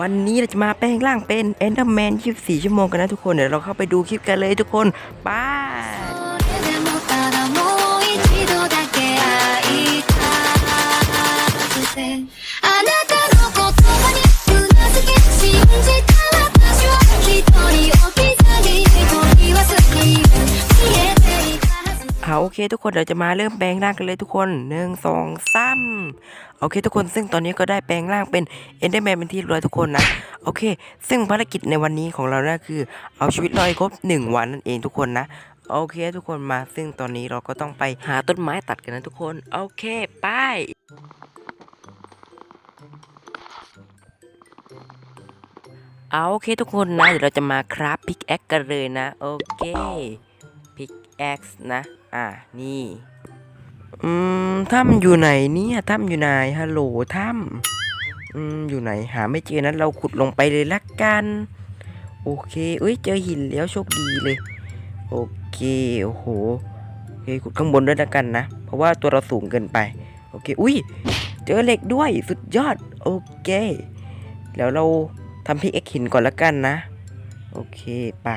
วันนี้เราจะมาแปลงร่างเป็นเอนเดอร์แมน24 ชั่วโมงกันนะทุกคน เดี๋ยวเราเข้าไปดูคลิปกันเลยทุกคน ไป はずเอาโอเค ทุกคนเราจะมาเริ่มแปลงร่างกันเลยทุกคนหนึ่งสองสามโอเค ทุกคนซึ่งตอนนี้ก็ได้แปลงร่างเป็นเอนเดอร์แมนเป็นที่เรียบร้อยทุกคนนะโอเค ซึ่งภารกิจในวันนี้ของเรานะคือ เอาชีวิตรอดครบหนึ่งวันนั่นเองทุกคนนะโอเค ทุกคนมาซึ่งตอนนี้เราก็ต้องไปหาต้นไม้ตัดกันนะทุกคนโอเคไปเอาโอเคทุกคนนะเดี๋ยวเราจะมาคราฟพิกแอคกันเลยนะ โอเคพิกแอคนะ อ่านี่ อืมถ้ำอยู่ไหนเนี่ยถ้ำอยู่ไหนฮัลโหลถ้ำอืมอยู่ไหนหาไม่เจอนั้นเราขุดลงไปเลยละกัน โอเคเอ้ยเจอหินแล้วโชคดีเลย โอเคโอ้โหโอเคขุดข้างบนด้วยละกันนะ เพราะว่าตัวเราสูงเกินไป โอเค อุ้ยเจอเหล็กด้วยสุดยอด โอเค แล้วเราทำพิกเอ็กหินก่อนละกันนะ โอเคไปะ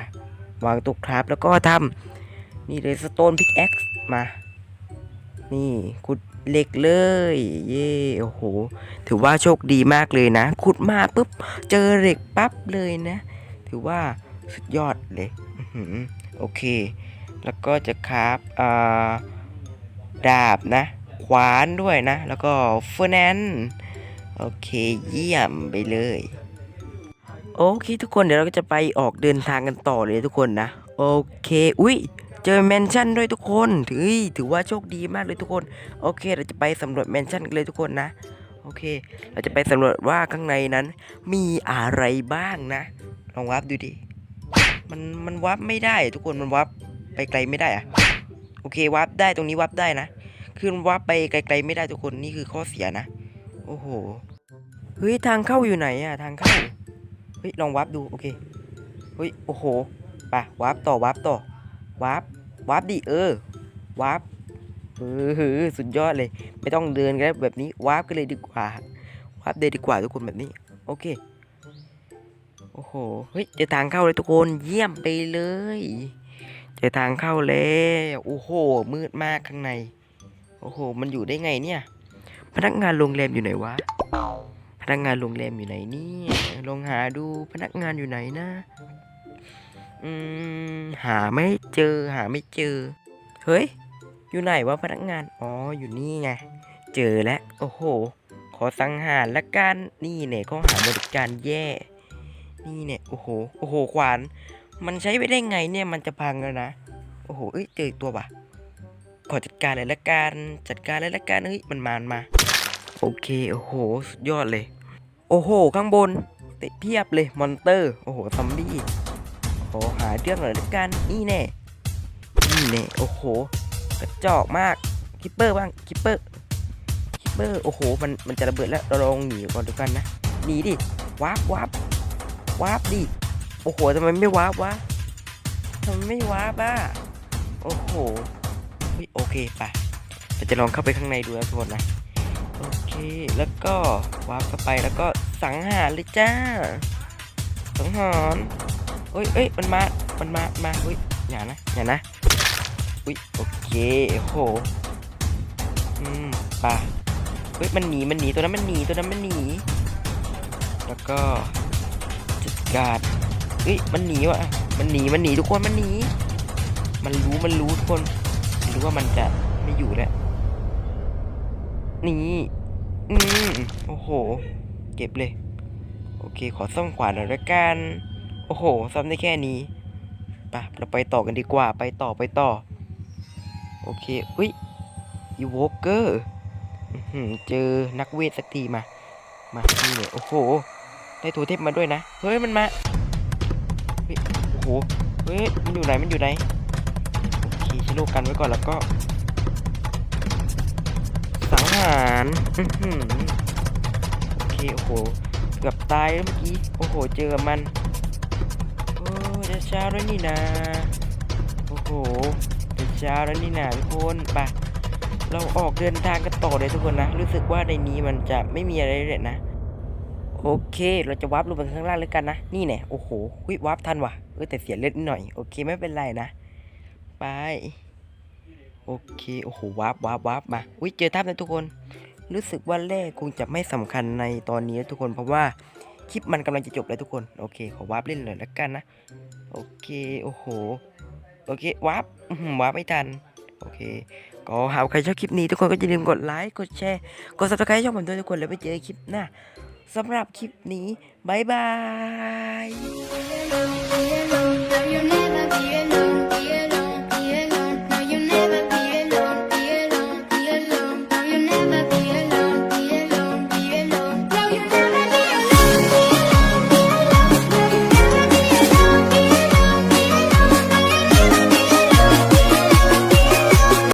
วางตัวครับแล้วก็ทำ นี่เลยสโตนพิกเอ็กซ์มา นี่ขุดเหล็กเลย เย่โอ้โห ถือว่าโชคดีมากเลยนะ ขุดมาปุ๊บ เจอเหล็กปั๊บเลยนะ ถือว่าสุดยอดเลยโอเค แล้วก็จะคราฟดาบนะ ขวานด้วยนะ แล้วก็เฟอร์แนนโอเค เยี่ยมไปเลยโอเคทุกคนเดี๋ยวเราก็จะไปออกเดินทางกันต่อเลยทุกคนนะ โอเค อุ้ย เจอแมนชั่นด้วยทุกคนถือถือว่าโชคดีมากเลยทุกคน โอเค เราจะไปสำรวจแมนชั่นกันเลยทุกคนนะ โอเค เราจะไปสำรวจว่าข้างในนั้น มีอะไรบ้างนะ ลองวับดูดิ มันมันวับไม่ได้ทุกคนมันวับไปไกลไม่ได้อะโอเควับได้ตรงนี้วับได้นะ คือมันวับไปไกลๆไม่ได้ทุกคนนี่คือข้อเสียนะ โอ้โหเฮ้ยทางเข้าอยู่ไหนอะทางเข้าเฮ้ยลองวับดูโอเคเฮ้ยโอ้โหไปวับต่อวับต่อวับ วับดิเออวับเออสุดยอดเลย ไม่ต้องเดินกันแล้วแบบนี้วับกันเลยดีกว่าวับเลยดีกว่าทุกคนแบบนี้ โอเคโอ้โหเฮ้ยเจอทางเข้าเลยทุกคนเยี่ยมไปเลยเจอทางเข้าแล้วโอ้โหมืดมากข้างในโอ้โห มันอยู่ได้ไงเนี่ย พนักงานโรงแรมอยู่ไหนวะพนักงานโรงแรมอยู่ไหนเนี่ยลองหาดูพนักงานอยู่ไหนนะ อืมหาไม่เจอหาไม่เจอ เฮ้ย อยู่ไหนวะพนักงาน อ๋ออยู่นี่ไง เจอแล้ว โอ้โห ขอสังหารละกัน นี่เนี่ยข้อหาบริการแย่ นี่เนี่ย โอ้โห โอ้โห ขวาน มันใช้ไปได้ไงเนี่ย มันจะพังแล้วนะ โอ้โห เอ้ย เจออีกตัวว่ะขอจัดการเลยละกัน จัดการเลยละกัน เฮ้ย มันมามันมา โอเค โอ้โห สุดยอดเลย โอ้โห ข้างบนเตะเพียบเลย มอนเตอร์ โอ้โห ซอมบี้ หาเรื่องหน่อยละกันนี่แน่นี่แน่โอ้โหกระจอกมากคิปเปอร์บ้างคิปเปอร์คิปเปอร์โอ้โหมันมันจะระเบิดแล้วเราลองหนีก่อนดูกันนะหนีดิวาร์ปวาร์ปวาร์ปดิโอ้โหทำไมไม่วาร์ปวะทำไมไม่วาร์ปอะโอ้โหโอเคไปเราจะลองเข้าไปข้างในดูนะทุกคนนะโอเคแล้วก็วาร์ปเข้าไปแล้วก็สังหารเลยจ้าสังหาร เอ้ยเอ้ยมันมา มันมา มาเฮ้ยอย่านะ อย่านะ อุ้ยโอเคโห อืมไปะเฮ้ย มันหนี มันหนี ตัวนั้นมันหนี ตัวนั้นมันหนี แล้วก็จัดการเฮ้ย มันหนีว่ะ มันหนี มันหนีทุกคน มันหนี มันรู้ มันรู้ทุกคนมันรู้ว่ามันจะไม่อยู่แล้ว นี่ อืมโอ้โห เก็บเลย โอเค ขอซ่อมขวานหน่อยละกัน โอ้โหซ่อมได้แค่นี้ไปเราไปต่อกันดีกว่า ไปต่อไปต่อ โอเค อุ้ยอีโวเกอร์เจอนักเวทสักทีมา มานี่เนี่ยโอ้โห ได้ตัวเทพมาด้วยนะ เฮ้ย มันมาเฮ้ยโอ้โห เฮ้ย มันอยู่ไหน มันอยู่ไหน โอเคช้โลกันไว้ก่อนแล้วก็สังหารอื้อหือโอเค โอ้โห เกือบตายแล้วเมื่อกี้ โอ้โห เจอมัน จะเช้าแล้วนี่นะโอ้โหจะเช้าแล้วนี่นะทุกคนไปเราออกเดินทางกันต่อเลยทุกคนนะ รู้สึกว่าในนี้มันจะไม่มีอะไรเลยนะ โอเค เราจะวาร์ปลงไปข้างล่างเลยกันนะ นี่แน่โอ้โหหุยวาร์ปทันว่ะเออแต่เสียเลือดนิดหน่อย โอเคไม่เป็นไรนะ ไป โอเค โอ้โหวาร์ปวาร์ปวาร์ปมา อุ้ยเจอถ้ำนะทุกคน รู้สึกว่าเลขคงจะไม่สำคัญในตอนนี้ทุกคน เพราะว่าคลิปมันกำลังจะจบแล้วทุกคน โอเค ขอวาร์ปเล่นหน่อยละกันนะ โอเค โอ้โห โอเค วับวับไม่ทัน โอเค ก็หากใครชอบคลิปนี้ทุกคนก็อย่าลืมกดไลค์ กดแชร์ กด subscribe ช่องผมด้วยทุกคน แล้วไปเจอกันคลิปหน้าสำหรับคลิปนี้บายบาย